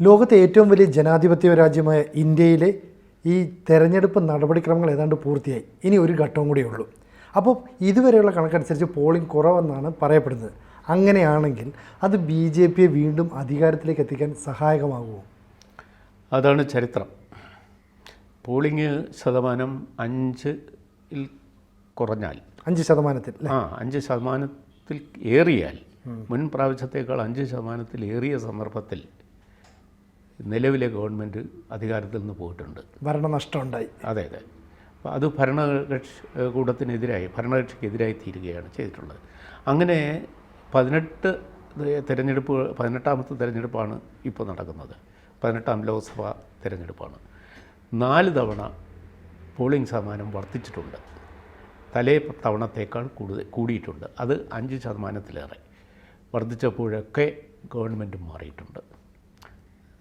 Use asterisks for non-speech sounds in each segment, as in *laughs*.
ലോകത്തെ ഏറ്റവും വലിയ ജനാധിപത്യ രാജ്യമായ ഇന്ത്യയിലെ ഈ തെരഞ്ഞെടുപ്പ് നടപടിക്രമങ്ങൾ ഏതാണ്ട് പൂർത്തിയായി. ഇനി ഒരു ഘട്ടവും കൂടിയേ ഉള്ളൂ. അപ്പോൾ ഇതുവരെയുള്ള കണക്കനുസരിച്ച് പോളിംഗ് കുറവെന്നാണ് പറയപ്പെടുന്നത്. അങ്ങനെയാണെങ്കിൽ അത് ബി ജെ പിയെ വീണ്ടും അധികാരത്തിലേക്ക് എത്തിക്കാൻ സഹായകമാകുമോ? അതാണ് ചരിത്രം. പോളിംഗ് ശതമാനം അഞ്ചിൽ കുറഞ്ഞാൽ. അഞ്ച് ശതമാനത്തിൽ ആ അഞ്ച് ശതമാനത്തിൽ ഏറിയാൽ മുൻ പ്രാവശ്യത്തേക്കാൾ അഞ്ച് ശതമാനത്തിൽ ഏറിയ സന്ദർഭത്തിൽ നിലവിലെ ഗവൺമെന്റ് അധികാരത്തിൽ നിന്ന് പോയിട്ടുണ്ട്. ഭരണനഷ്ടമുണ്ടായി. അതെ അതെ. അപ്പോൾ അത് ഭരണകക്ഷി കൂടത്തിനെതിരായി ഭരണകക്ഷിക്കെതിരായി തീരുകയാണ് ചെയ്തിട്ടുള്ളത്. അങ്ങനെ പതിനെട്ട് തിരഞ്ഞെടുപ്പ് പതിനെട്ടാമത്തെ തിരഞ്ഞെടുപ്പാണ് ഇപ്പോൾ നടക്കുന്നത്. പതിനെട്ടാം ലോക്സഭ തിരഞ്ഞെടുപ്പാണ്. നാല് തവണ പോളിംഗ് ശതമാനം വർദ്ധിച്ചിട്ടുണ്ട്. തലേ തവണത്തേക്കാൾ കൂടുതൽ കൂടിയിട്ടുണ്ട്. അത് അഞ്ച് ശതമാനത്തിലേറെ. വർദ്ധിച്ചപ്പോഴൊക്കെ ഗവൺമെന്റ് മാറിയിട്ടുണ്ട്.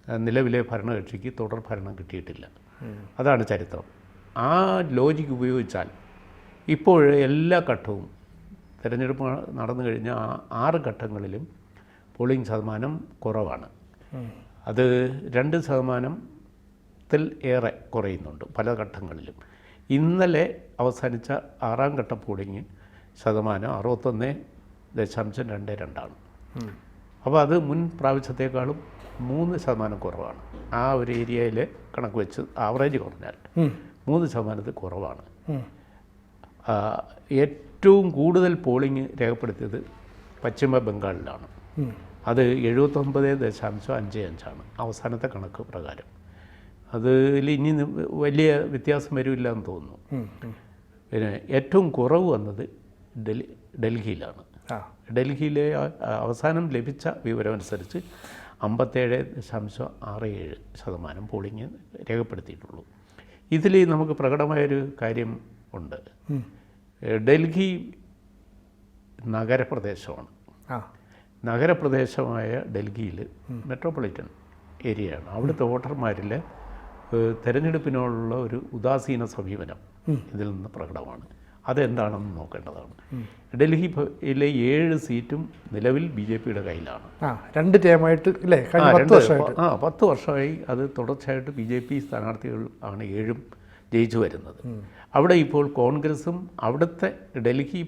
നിലവിലെ ഭരണകക്ഷിക്ക് തുടർ ഭരണം കിട്ടിയിട്ടില്ല. അതാണ് ചരിത്രം. ആ ലോജിക്ക് ഉപയോഗിച്ചാൽ ഇപ്പോൾ എല്ലാ ഘട്ടവും തിരഞ്ഞെടുപ്പ് നടന്നു കഴിഞ്ഞ ആ ആറ് ഘട്ടങ്ങളിലും പോളിംഗ് ശതമാനം കുറവാണ്. അത് രണ്ട് ശതമാനത്തിൽ ഏറെ കുറയുന്നുണ്ട് പല ഘട്ടങ്ങളിലും. ഇന്നലെ അവസാനിച്ച ആറാം ഘട്ട പോളിംഗ് ശതമാനം അറുപത്തൊന്ന് ദശാംശം രണ്ട് രണ്ടാണ്. അപ്പോൾ അത് മുൻ പ്രാവശ്യത്തേക്കാളും മൂന്ന് ശതമാനം കുറവാണ്. ആ ഒരു ഏരിയയിൽ കണക്ക് വെച്ച് ആവറേജ് കുറഞ്ഞാൽ. മൂന്ന് ശതമാനത്തിൽ കുറവാണ്. ഏറ്റവും കൂടുതൽ പോളിംഗ് രേഖപ്പെടുത്തിയത് പശ്ചിമ ബംഗാളിലാണ്. അത് എഴുപത്തൊമ്പത് ദശാംശം അഞ്ച് അഞ്ചാണ് അവസാനത്തെ കണക്ക് പ്രകാരം. അതിൽ ഇനി വലിയ വ്യത്യാസം വരില്ല എന്ന് തോന്നുന്നു. പിന്നെ ഏറ്റവും കുറവ് വന്നത് ഡൽഹി ഡൽഹിയിലാണ്. ഡൽഹിയിലെ അവസാനം ലഭിച്ച വിവരമനുസരിച്ച് അമ്പത്തേഴ് ദശാംശം ആറ് ഏഴ് ശതമാനം പോളിംഗ് രേഖപ്പെടുത്തിയിട്ടുള്ളൂ. ഇതിൽ നമുക്ക് പ്രകടമായൊരു കാര്യം ഉണ്ട്. ഡൽഹി നഗരപ്രദേശമാണ്. നഗരപ്രദേശമായ ഡൽഹിയിൽ മെട്രോപൊളിറ്റൻ ഏരിയയാണ് അവിടുത്തെ വോട്ടർമാരിൽ തെരഞ്ഞെടുപ്പിനോടുള്ള ഒരു ഉദാസീന സമീപനം ഇതിൽ നിന്ന് പ്രകടമാണ്. അതെന്താണെന്ന് നോക്കേണ്ടതാണ്. ഡൽഹിയിലെ ഏഴ് സീറ്റും നിലവിൽ ബി ജെ പിയുടെ കയ്യിലാണ്. രണ്ട് ടേമായിട്ട് വർഷമായിട്ട്. ആ പത്ത് വർഷമായി അത് തുടർച്ചയായിട്ട് ബി ജെ പി സ്ഥാനാർത്ഥികൾ ആണ് ഏഴും ജയിച്ചു വരുന്നത്. അവിടെ ഇപ്പോൾ കോൺഗ്രസും അവിടുത്തെ ഡൽഹി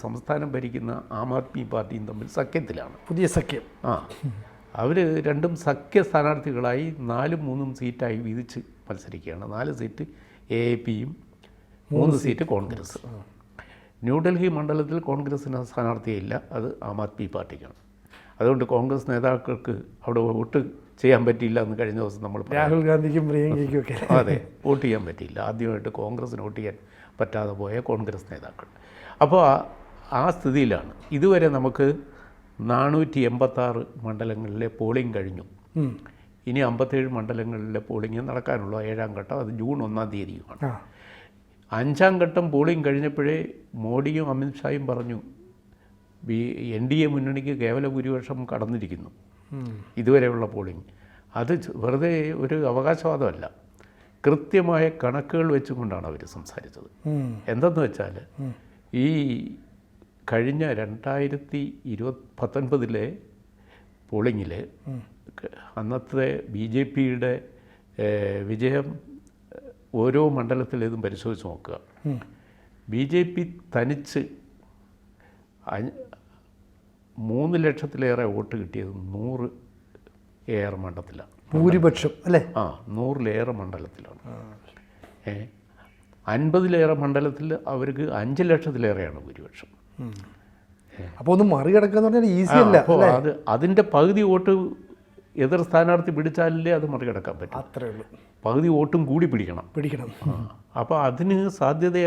സംസ്ഥാനം ഭരിക്കുന്ന ആം ആദ്മി പാർട്ടിയും തമ്മിൽ സഖ്യത്തിലാണ്. പുതിയ സഖ്യം. ആ അവർ രണ്ടും സഖ്യ സ്ഥാനാർത്ഥികളായി നാലും മൂന്നും സീറ്റായി വീതിച്ച് മത്സരിക്കുകയാണ്. നാല് സീറ്റ് എ എ പിയും മൂന്ന് സീറ്റ് കോൺഗ്രസ്. ന്യൂഡൽഹി മണ്ഡലത്തിൽ കോൺഗ്രസിന് സ്ഥാനാർത്ഥിയില്ല അത് ആം ആദ്മി പാർട്ടിക്കാണ്. അതുകൊണ്ട് കോൺഗ്രസ് നേതാക്കൾക്ക് അവിടെ വോട്ട് ചെയ്യാൻ പറ്റിയില്ല എന്ന് കഴിഞ്ഞ ദിവസം നമ്മൾ. രാഹുൽ ഗാന്ധിക്കും പ്രിയങ്കയ്ക്കും ഒക്കെ. *laughs* അതെ വോട്ട് ചെയ്യാൻ പറ്റിയില്ല. ആദ്യമായിട്ട് കോൺഗ്രസ്സിന് വോട്ട് ചെയ്യാൻ പറ്റാതെ പോയ കോൺഗ്രസ് നേതാക്കൾ. അപ്പോൾ ആ- ആ സ്ഥിതിയിലാണ്. ഇതുവരെ നമുക്ക് നാനൂറ്റി എൺപത്താറ് മണ്ഡലങ്ങളിലെ പോളിംഗ് കഴിഞ്ഞു. ഇനി അമ്പത്തേഴ് മണ്ഡലങ്ങളിലെ പോളിംഗ് നടക്കാനുള്ള. ഏഴാം ഘട്ടം അത് ജൂൺ ഒന്നാം തീയതിയുമാണ്. അഞ്ചാം ഘട്ടം പോളിംഗ് കഴിഞ്ഞപ്പോഴേ മോഡിയും അമിത്ഷായും പറഞ്ഞു ബി എൻ ഡി എ മുന്നണിക്ക് കേവല ഭൂരിപക്ഷം കടന്നിരിക്കുന്നു. ഇതുവരെയുള്ള പോളിംഗ് അത് വെറുതെ ഒരു അവകാശവാദമല്ല. കൃത്യമായ കണക്കുകൾ വെച്ചുകൊണ്ടാണ് അവർ സംസാരിച്ചത്. എന്തെന്ന് വെച്ചാൽ ഈ കഴിഞ്ഞ രണ്ടായിരത്തി ഇരുപത് പത്തൊൻപതിലെ പോളിങ്ങിൽ അന്നത്തെ ബി ജെ പിയുടെ വിജയം ഓരോ മണ്ഡലത്തിലേതും പരിശോധിച്ച് നോക്കുക. ബി ജെ പി തനിച്ച് മൂന്ന് ലക്ഷത്തിലേറെ വോട്ട് കിട്ടിയത് നൂറ് ഏറെ മണ്ഡലത്തിലാണ് ഭൂരിപക്ഷം അല്ലേ? ആ നൂറിലേറെ മണ്ഡലത്തിലാണ്. ഏ അൻപതിലേറെ മണ്ഡലത്തിൽ അവർക്ക് അഞ്ച് ലക്ഷത്തിലേറെയാണ് ഭൂരിപക്ഷം. അപ്പോൾ ഒന്ന് മറികടക്കുക എന്ന് പറഞ്ഞാൽ ഈസി അല്ല അത് അതിന്റെ പകുതി വോട്ട് എതിർ സ്ഥാനാർത്ഥി പിടിച്ചാലേ അത് മറികടക്കാൻ പറ്റും. അത്രേ ഉള്ളൂ. പകുതി വോട്ടും കൂടി പിടിക്കണം. പിടിക്കണം. അപ്പോൾ അതിന് സാധ്യത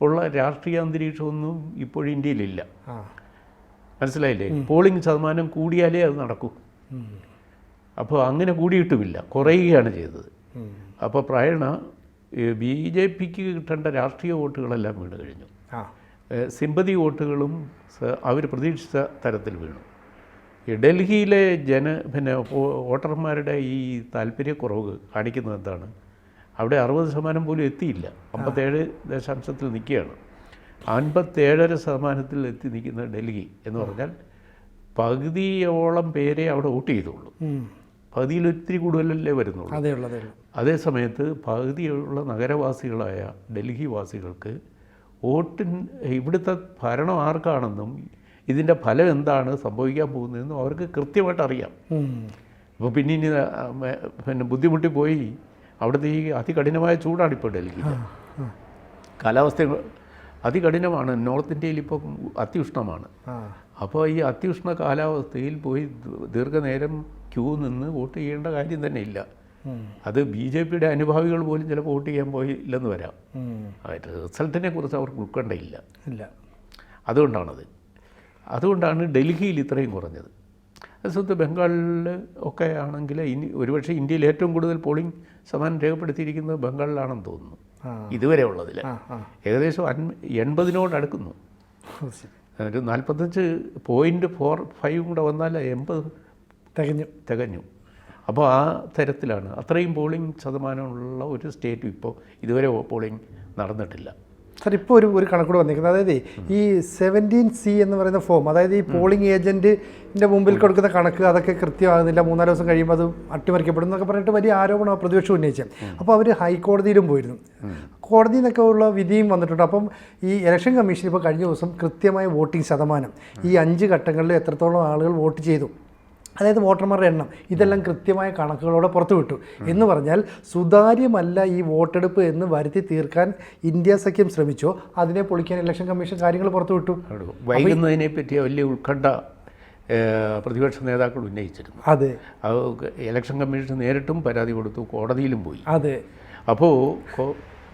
ഉള്ള രാഷ്ട്രീയ അന്തരീക്ഷമൊന്നും ഇപ്പോഴും ഇന്ത്യയിലില്ല. മനസ്സിലായില്ലേ? പോളിംഗ് ശതമാനം കൂടിയാലേ അത് നടക്കൂ. അപ്പോൾ അങ്ങനെ കൂടിയിട്ടുമില്ല. കുറയുകയാണ് ചെയ്തത്. അപ്പോൾ പ്രായണ ബി ജെ പിക്ക് കിട്ടേണ്ട രാഷ്ട്രീയ വോട്ടുകളെല്ലാം വീണ് കഴിഞ്ഞു. സിമ്പതി വോട്ടുകളും അവർ പ്രതീക്ഷിച്ച തരത്തിൽ വീണു. ഡൽഹിയിലെ ജന പിന്നെ വോട്ടർമാരുടെ ഈ താല്പര്യക്കുറവ് കാണിക്കുന്നത് എന്താണ്? അവിടെ അറുപത് ശതമാനം പോലും എത്തിയില്ല. അമ്പത്തേഴ് ദശാംശത്തിൽ നിൽക്കുകയാണ്. അൻപത്തേഴര ശതമാനത്തിൽ എത്തി നിൽക്കുന്ന ഡൽഹി എന്ന് പറഞ്ഞാൽ പകുതിയോളം പേരെ അവിടെ വോട്ട് ചെയ്തുള്ളൂ. പകുതിയിൽ ഒത്തിരി കൂടുതലല്ലേ വരുന്നുള്ളൂ. അതേ സമയത്ത് പകുതിയുള്ള നഗരവാസികളായ ഡൽഹി വാസികൾക്ക് വോട്ടിൻ ഇവിടുത്തെ ഭരണം ആർക്കാണെന്നും ഇതിന്റെ ഫലം എന്താണ് സംഭവിക്കാൻ പോകുന്നതെന്നും അവർക്ക് കൃത്യമായിട്ട് അറിയാം. അപ്പോൾ പിന്നെ ഇനി പിന്നെ ബുദ്ധിമുട്ടി പോയി. അവിടുത്തെ ഈ അതികഠിനമായ ചൂടാണ് ഇപ്പോൾ ഡൽഹിയിൽ. കാലാവസ്ഥ അതികഠിനമാണ്. നോർത്ത് ഇന്ത്യയിൽ ഇപ്പോൾ അത്യുഷ്ണമാണ്. അപ്പോൾ ഈ അത്യുഷ്ണ കാലാവസ്ഥയിൽ പോയി ദീർഘനേരം ക്യൂ നിന്ന് വോട്ട് ചെയ്യേണ്ട കാര്യം തന്നെ ഇല്ല. അത് ബി ജെ പിയുടെ അനുഭാവികൾ പോലും ചിലപ്പോൾ വോട്ട് ചെയ്യാൻ പോയില്ലെന്ന് വരാം. റിസൾട്ടിനെ കുറിച്ച് അവർക്ക് ഉൾക്കണ്ടയില്ല ഇല്ല. അതുകൊണ്ടാണത്. അതുകൊണ്ടാണ് ഡൽഹിയിൽ ഇത്രയും കുറഞ്ഞത്. സ്വത്ത് ബംഗാളിൽ ഒക്കെ ആണെങ്കിൽ ഇനി ഒരുപക്ഷെ ഇന്ത്യയിൽ ഏറ്റവും കൂടുതൽ പോളിംഗ് ശതമാനം രേഖപ്പെടുത്തിയിരിക്കുന്നത് ബംഗാളിലാണെന്ന് തോന്നുന്നു. ഇതുവരെ ഉള്ളതിൽ ഏകദേശം അൻ എൺപതിനോട് അടുക്കുന്നു. *laughs* ഒരു നാൽപ്പത്തഞ്ച് പോയിന്റ് ഫോർ ഫൈവ് കൂടെ വന്നാൽ എൺപത് തികഞ്ഞു. തികഞ്ഞു. അപ്പോൾ ആ തരത്തിലാണ്. അത്രയും പോളിംഗ് ശതമാനമുള്ള ഒരു സ്റ്റേറ്റും ഇപ്പോൾ ഇതുവരെ പോളിംഗ് നടന്നിട്ടില്ല. സാർ ഇപ്പോൾ ഒരു ഒരു കണക്കൂടെ വന്നിരിക്കുന്നത്. അതായത് ഈ സെവന്റീൻ സി എന്ന് പറയുന്ന ഫോം അതായത് ഈ പോളിംഗ് ഏജന്റിന്റെ മുമ്പിൽ കൊടുക്കുന്ന കണക്ക് അതൊക്കെ കൃത്യമാകുന്നില്ല. മൂന്നാൽ ദിവസം കഴിയുമ്പോൾ അത് അട്ടിമറിക്കപ്പെടും എന്നൊക്കെ പറഞ്ഞിട്ട് വലിയ ആരോപണം പ്രതിപക്ഷം ഉന്നയിച്ചത് അപ്പോൾ അവർ ഹൈക്കോടതിയിലും പോയിരുന്നു. കോടതിയിൽ നിന്നൊക്കെ ഉള്ള വിധിയും വന്നിട്ടുണ്ട്. അപ്പം ഈ ഇലക്ഷൻ കമ്മീഷൻ ഇപ്പോൾ കഴിഞ്ഞ ദിവസം കൃത്യമായ വോട്ടിംഗ് ശതമാനം ഈ അഞ്ച് ഘട്ടങ്ങളിൽ എത്രത്തോളം ആളുകൾ വോട്ട് ചെയ്തു? അതായത് വോട്ടർമാരുടെ എണ്ണം ഇതെല്ലാം കൃത്യമായ കണക്കുകളോടെ പുറത്തുവിട്ടു. എന്ന് പറഞ്ഞാൽ സുതാര്യമല്ല ഈ വോട്ടെടുപ്പ് എന്ന് വരുത്തി തീർക്കാൻ ഇന്ത്യ സഖ്യം ശ്രമിച്ചോ. അതിനെ പൊളിക്കാൻ ഇലക്ഷൻ കമ്മീഷൻ കാര്യങ്ങൾ പുറത്തുവിട്ടു. വൈകുന്നതിനെ പറ്റിയ വലിയ ഉത്കണ്ഠ പ്രതിപക്ഷ നേതാക്കൾ ഉന്നയിച്ചിരുന്നു. അതെ. അത് ഇലക്ഷൻ കമ്മീഷൻ നേരിട്ടും പരാതി കൊടുത്തു കോടതിയിലും പോയി. അതെ. അപ്പോൾ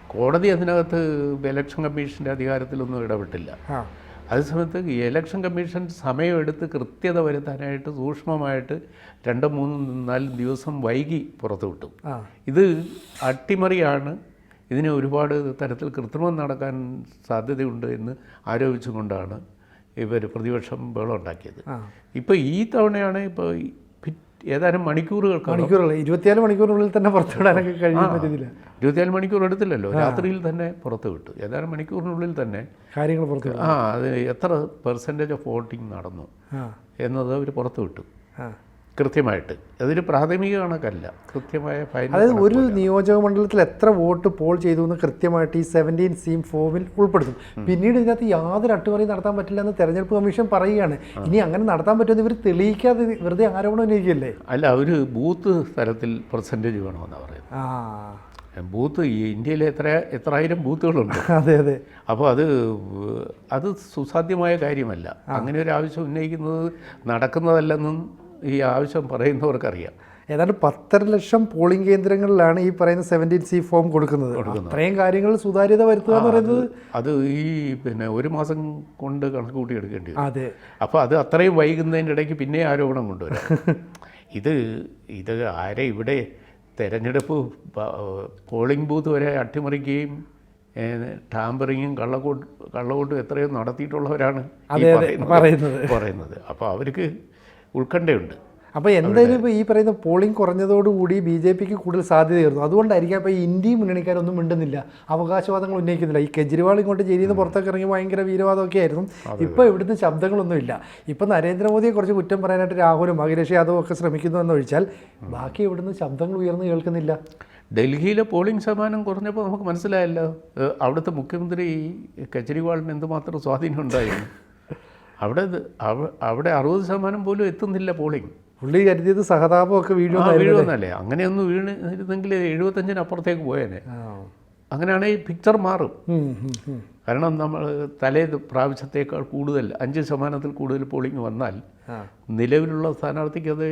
കോടതി അതിനകത്ത് ഇലക്ഷൻ കമ്മീഷന്റെ അധികാരത്തിലൊന്നും ഇടപെട്ടില്ല. ആ. അതേസമയത്ത് ഈ ഇലക്ഷൻ കമ്മീഷൻ സമയമെടുത്ത് കൃത്യത വരുത്താനായിട്ട് സൂക്ഷ്മമായിട്ട് രണ്ടും മൂന്നും നാല് ദിവസം വൈകി പുറത്തു വിട്ടു. ഇത് അട്ടിമറിയാണ്. ഇതിന് ഒരുപാട് തരത്തിൽ കൃത്രിമം നടക്കാൻ സാധ്യതയുണ്ട് എന്ന് ആരോപിച്ചുകൊണ്ടാണ് ഇവർ പ്രതിപക്ഷം ബഹളം ഉണ്ടാക്കിയത്. ഇപ്പോൾ ഈ തവണയാണ് ഇപ്പോൾ ഏതാനും മണിക്കൂറുകൾക്ക് മണിക്കൂറുകൾ ഇരുപത്തിനാല് മണിക്കൂറിനുള്ളിൽ തന്നെ പുറത്തുവിടാനൊക്കെ കഴിയുന്ന പറ്റത്തില്ല. ഇരുപത്തിനാല് മണിക്കൂർ എടുത്തില്ലല്ലോ. രാത്രിയിൽ തന്നെ പുറത്ത് വിട്ടു. ഏതാനും മണിക്കൂറിനുള്ളിൽ തന്നെ കാര്യങ്ങൾ പുറത്ത് ആ അത് എത്ര പെർസെന്റേജ് ഓഫ് വോട്ടിംഗ് നടന്നു എന്നത് അവർ പുറത്ത് വിട്ടു. കൃത്യമായിട്ട്. അതൊരു പ്രാഥമിക കണക്കല്ല. കൃത്യമായ ഫൈനൽ അതായത് ഒരു നിയോജക മണ്ഡലത്തിൽ എത്ര വോട്ട് പോൾ ചെയ്തു എന്ന് കൃത്യമായിട്ട് ഈ സെവന്റീൻ സീം ഫോമിൽ ഉൾപ്പെടുത്തും. പിന്നീട് ഇതിനകത്ത് യാതൊരു അട്ടിമറിയും നടത്താൻ പറ്റില്ല എന്ന് തെരഞ്ഞെടുപ്പ് കമ്മീഷൻ പറയുകയാണ്. ഇനി അങ്ങനെ നടത്താൻ പറ്റുമെന്ന് ഇവർ തെളിയിക്കാതെ വെറുതെ ആരോപണം ഉന്നയിക്കുകയല്ലേ? അല്ല അവർ ബൂത്ത് തലത്തിൽ പെർസെന്റേജ് വേണമെന്നാണ് പറയുന്നത്. ആ. ബൂത്ത് ഈ ഇന്ത്യയിൽ എത്ര എത്രായിരം ബൂത്തുകളുണ്ട്. *laughs* അതെ അതെ. അപ്പോൾ അത് അത് സുസാധ്യമായ കാര്യമല്ല. അങ്ങനെ ഒരു ആവശ്യം ഉന്നയിക്കുന്നത് നടക്കുന്നതല്ലെന്നും ഈ ആവശ്യം പറയുന്നവർക്കറിയാം. ഏതാണ്ട് പത്തര ലക്ഷം പോളിംഗ് കേന്ദ്രങ്ങളിലാണ് ഈ പറയുന്ന സെവന്റീൻ സി ഫോം കൊടുക്കുന്നത്. അത്രയും കാര്യങ്ങൾ സുതാര്യത വരുത്തുക എന്ന് പറയുന്നത് അത് ഈ പിന്നെ ഒരു മാസം കൊണ്ട് കണക്ക് കൂട്ടി എടുക്കേണ്ടി വരും. അതെ. അപ്പോൾ അത് അത്രയും വൈകുന്നതിന്റെ ഇടയ്ക്ക് പിന്നെ ആരോപണം കൊണ്ടുവരും. *laughs* ഇത് ഇത് ആരെ ഇവിടെ തെരഞ്ഞെടുപ്പ് പോളിംഗ് ബൂത്ത് വരെ അട്ടിമറിക്കുകയും ടാമ്പറിങ്ങും കള്ളക്കോട്ട് കള്ളവോട്ടും എത്രയോ നടത്തിയിട്ടുള്ളവരാണ് പറയുന്നത്. പറയുന്നത്. അപ്പോൾ അവർക്ക് ഉത്കണ്ഠയുണ്ട് അപ്പോൾ എന്തായാലും ഇപ്പോൾ ഈ പറയുന്ന പോളിംഗ് കുറഞ്ഞതോടുകൂടി ബി ജെ പിക്ക് കൂടുതൽ സാധ്യതയായിരുന്നു അതുകൊണ്ടായിരിക്കും അപ്പോൾ ഈ ഇന്ത്യയും മുന്നണിക്കാരൊന്നും മിണ്ടുന്നില്ല. അവകാശവാദങ്ങൾ ഉന്നയിക്കുന്നില്ല. ഈ കെജ്രിവാൾ ഇങ്ങോട്ട് ജയിലിൽ നിന്ന് പുറത്തൊക്കെ ഇറങ്ങി ഭയങ്കര വീരവാദമൊക്കെ ആയിരുന്നു. ഇപ്പോൾ ഇവിടുത്തെ ശബ്ദങ്ങളൊന്നുമില്ല. ഇപ്പോൾ നരേന്ദ്രമോദിയെ കുറച്ച് കുറ്റം പറയാനായിട്ട് രാഹുലും അഖിലേഷ് യാദവും ഒക്കെ ശ്രമിക്കുന്നു എന്ന് ഒഴിച്ചാൽ ബാക്കി ഇവിടുന്ന് ശബ്ദങ്ങൾ ഉയർന്നു കേൾക്കുന്നില്ല. ഡൽഹിയിലെ പോളിംഗ് ശതമാനം കുറഞ്ഞപ്പോൾ നമുക്ക് മനസ്സിലായല്ലോ. അവിടുത്തെ മുഖ്യമന്ത്രി കെജ്രിവാളിന് എന്തുമാത്രം സ്വാധീനം ഉണ്ടായിരുന്നു അവിടെ അവിടെ അറുപത് ശതമാനം പോലും എത്തുന്നില്ല പോളിംഗ് പുള്ളി കരുതിയത് സഹതാപമൊക്കെ അങ്ങനെയൊന്ന് വീഴുമെന്നല്ലേ അങ്ങനെയൊന്നും വീണിരുന്നെങ്കിൽ എഴുപത്തഞ്ചിന് അപ്പുറത്തേക്ക് പോയേനെ. അങ്ങനെയാണെങ്കിൽ പിക്ചർ മാറും. കാരണം നമ്മൾ തലേ പ്രാവശ്യത്തേക്കാൾ കൂടുതൽ അഞ്ച് ശതമാനത്തിൽ കൂടുതൽ പോളിംഗ് വന്നാൽ നിലവിലുള്ള സ്ഥാനാർത്ഥിക്ക് അത്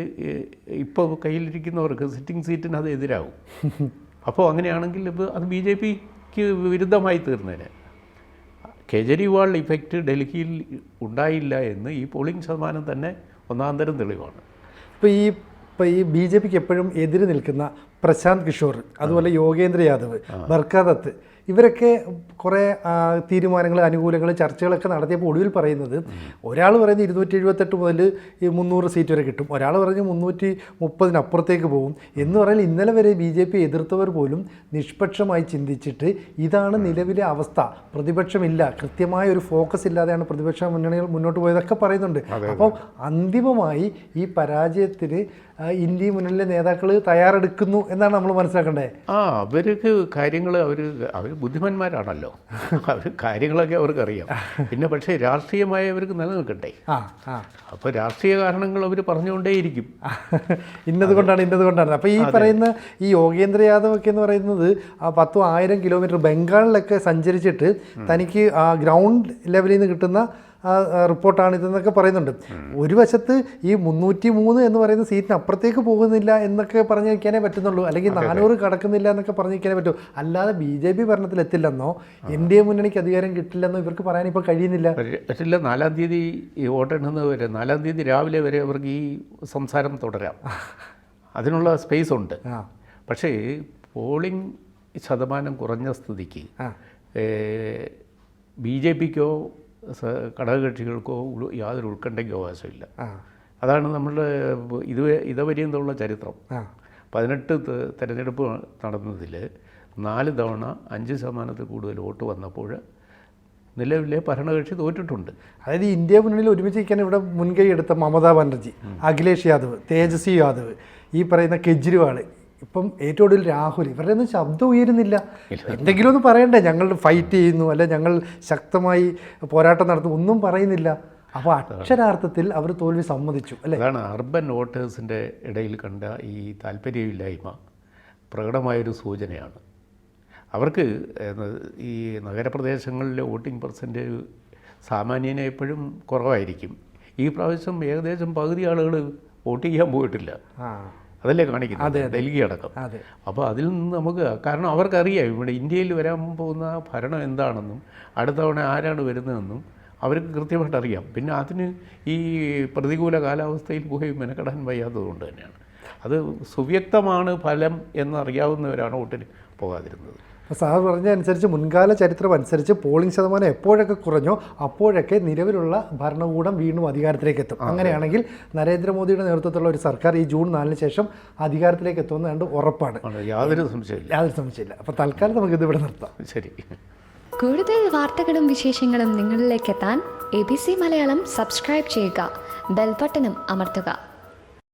ഇപ്പോൾ കയ്യിലിരിക്കുന്നവർക്ക് സിറ്റിംഗ് സീറ്റിന് അത് എതിരാവും. *laughs* അപ്പോൾ അങ്ങനെയാണെങ്കിൽ ഇപ്പോൾ അത് ബി ജെ പിക്ക് വിരുദ്ധമായി തീർന്നേനെ. കെജ്രിവാൾ ഇഫക്റ്റ് ഡൽഹിയിൽ ഉണ്ടായില്ല എന്ന് ഈ പോളിംഗ് ശതമാനം തന്നെ ഒന്നാം തരം തെളിവാണ്. ഇപ്പോൾ ഈ ഇപ്പോൾ ഈ ബി ജെ പിക്ക് എപ്പോഴും എതിര് നിൽക്കുന്ന പ്രശാന്ത് കിഷോർ അതുപോലെ യോഗേന്ദ്ര യാദവ് ബർക്കാദത്ത് ഇവരൊക്കെ കുറേ തീരുമാനങ്ങൾ അനുകൂലങ്ങൾ ചർച്ചകളൊക്കെ നടത്തിയപ്പോൾ ഒടുവിൽ പറയുന്നത് ഒരാൾ പറയുന്നത് ഇരുന്നൂറ്റി എഴുപത്തെട്ട് മുതൽ ഈ മുന്നൂറ് സീറ്റ് വരെ കിട്ടും. ഒരാൾ പറഞ്ഞ് മുന്നൂറ്റി മുപ്പതിനപ്പുറത്തേക്ക് പോകും എന്ന് പറഞ്ഞാൽ ഇന്നലെ വരെ ബി ജെ പി എതിർത്തവർ പോലും നിഷ്പക്ഷമായി ചിന്തിച്ചിട്ട് ഇതാണ് നിലവിലെ അവസ്ഥ. പ്രതിപക്ഷമില്ല. കൃത്യമായ ഒരു ഫോക്കസ് ഇല്ലാതെയാണ് പ്രതിപക്ഷ മുന്നണികൾ മുന്നോട്ട് പോയതൊക്കെ പറയുന്നുണ്ട്. അപ്പോൾ അന്തിമമായി ഈ പരാജയത്തിന് ഇന്ത്യ മുന്നണിയിലെ നേതാക്കൾ തയ്യാറെടുക്കുന്നു എന്നാണ് നമ്മൾ മനസ്സിലാക്കേണ്ടത്. ആ അവർക്ക് കാര്യങ്ങൾ അവർ അവർ ബുദ്ധിമാന്മാരാണല്ലോ. അവർ കാര്യങ്ങളൊക്കെ അവർക്കറിയാം. പിന്നെ പക്ഷേ രാഷ്ട്രീയമായി അവർക്ക് നിലനിൽക്കട്ടെ അപ്പോൾ രാഷ്ട്രീയ കാരണങ്ങൾ അവർ പറഞ്ഞുകൊണ്ടേയിരിക്കും. ഇന്നത് കൊണ്ടാണ് ഇന്നത് കൊണ്ടാണ് അപ്പോൾ ഈ പറയുന്ന ഈ യോഗേന്ദ്ര യാദവ് ഒക്കെ എന്ന് പറയുന്നത് ആ പത്തും ആയിരം കിലോമീറ്റർ ബംഗാളിലൊക്കെ സഞ്ചരിച്ചിട്ട് തനിക്ക് ആ ഗ്രൗണ്ട് ലെവലിൽ നിന്ന് കിട്ടുന്ന റിപ്പോർട്ടാണ് ഇതെന്നൊക്കെ പറയുന്നുണ്ട്. ഒരു വശത്ത് ഈ മുന്നൂറ്റി മൂന്ന് എന്ന് പറയുന്ന സീറ്റിന് അപ്പുറത്തേക്ക് പോകുന്നില്ല എന്നൊക്കെ പറഞ്ഞു വയ്ക്കാനേ പറ്റുന്നുള്ളൂ. അല്ലെങ്കിൽ നാനൂറ് കടക്കുന്നില്ല എന്നൊക്കെ പറഞ്ഞു വയ്ക്കാനേ പറ്റൂ. അല്ലാതെ ബി ജെ പി ഭരണത്തിൽ എത്തില്ലെന്നോ എൻ ഡി എ മുന്നണിക്ക് അധികാരം കിട്ടില്ലെന്നോ ഇവർക്ക് പറയാൻ ഇപ്പോൾ കഴിയുന്നില്ല പറ്റില്ല. നാലാം തീയതി ഈ വോട്ടെണ്ണുന്നത് വരെ നാലാം തീയതി രാവിലെ വരെ അവർക്ക് ഈ സംസാരം തുടരാം. അതിനുള്ള സ്പേസ് ഉണ്ട്. പക്ഷേ പോളിംഗ് ശതമാനം കുറഞ്ഞ സ്ഥിതിക്ക് ബി ജെ പിക്കോ ഘടകകക്ഷികൾക്കോ യാതൊരു ഉത്കണ്ഠയ്ക്കോ അവകാശമില്ല. അതാണ് നമ്മളുടെ ഇത് ഇതുവരെയുള്ള ചരിത്രം. പതിനെട്ട് തെരഞ്ഞെടുപ്പ് നടന്നതിൽ നാല് തവണ അഞ്ച് ശതമാനത്തിൽ കൂടുതൽ വോട്ട് വന്നപ്പോൾ നിലവിലെ ഭരണകക്ഷി തോറ്റിട്ടുണ്ട്. അതായത് ഇന്ത്യ മുന്നണിയിൽ ഒരുമിച്ച് നിൽക്കാൻ ഇവിടെ മുൻകൈ എടുത്ത മമതാ ബാനർജി അഖിലേഷ് യാദവ് തേജസ്വി യാദവ് ഈ പറയുന്ന കെജ്രിവാൾ ഇപ്പം ഏറ്റവും ഒടുവിൽ രാഹുൽ ഇവരുടെ ഒന്നും ശബ്ദം ഉയരുന്നില്ല. എന്തെങ്കിലും ഒന്ന് പറയണ്ടേ? ഞങ്ങൾ ഫൈറ്റ് ചെയ്യുന്നു അല്ലെ ഞങ്ങൾ ശക്തമായി പോരാട്ടം നടത്തുന്നു ഒന്നും പറയുന്നില്ല. അപ്പോൾ അക്ഷരാർത്ഥത്തിൽ അവർ തോൽവി സമ്മതിച്ചു അല്ലേ? അതാണ് അർബൻ വോട്ടേഴ്സിന്റെ ഇടയിൽ കണ്ട ഈ താല്പര്യമില്ലായ്മ പ്രകടമായൊരു സൂചനയാണ്. അവർക്ക് ഈ നഗരപ്രദേശങ്ങളിലെ വോട്ടിംഗ് പെർസെന്റേജ് സാമാന്യനെ എപ്പോഴും കുറവായിരിക്കും. ഈ പ്രാവശ്യം ഏകദേശം പകുതി ആളുകൾ വോട്ട് ചെയ്യാൻ പോയിട്ടില്ല. അതല്ലേ കാണിക്കുന്നത്? ഡൽഹി അടക്കം. അതെ. അപ്പോൾ അതിൽ നിന്ന് നമുക്ക് കാരണം അവർക്കറിയാം ഇവിടെ ഇന്ത്യയിൽ വരാൻ പോകുന്ന ഭരണം എന്താണെന്നും അടുത്ത തവണ ആരാണ് വരുന്നതെന്നും അവർക്ക് കൃത്യമായിട്ട് അറിയാം. പിന്നെ അതിന് ഈ പ്രതികൂല കാലാവസ്ഥയിൽ പോയി മെനക്കെടാൻ വയ്യാത്തതുകൊണ്ട് തന്നെയാണ്. അത് സുവ്യക്തമാണ് ഫലം എന്നറിയാവുന്നവരാണ് വോട്ടിന് പോകാതിരുന്നത്. സാർ പറഞ്ഞതനുസരിച്ച് മുൻകാല ചരിത്രം അനുസരിച്ച് പോളിംഗ് ശതമാനം എപ്പോഴൊക്കെ കുറഞ്ഞോ അപ്പോഴൊക്കെ നിലവിലുള്ള ഭരണകൂടം വീണ്ടും അധികാരത്തിലേക്ക് എത്തും അങ്ങനെയാണെങ്കിൽ നരേന്ദ്രമോദിയുടെ നേതൃത്വത്തിലുള്ള ഒരു സർക്കാർ ഈ ജൂൺ നാലിന് ശേഷം അധികാരത്തിലേക്ക് എത്തുമെന്ന് കണ്ട് ഉറപ്പാണ്. യാതൊരു സംശയമില്ല യാതൊരു സംശയമില്ല അപ്പോൾ തൽക്കാലം നമുക്ക് ഇതിവിടെ നിർത്താം. ശരി. കൂടുതൽ വാർത്തകളും വിശേഷങ്ങളും നിങ്ങളിലേക്ക് എത്താൻ A B C Malayalam subscribe ചെയ്യുക. ബെൽബട്ടനും അമർത്തുക.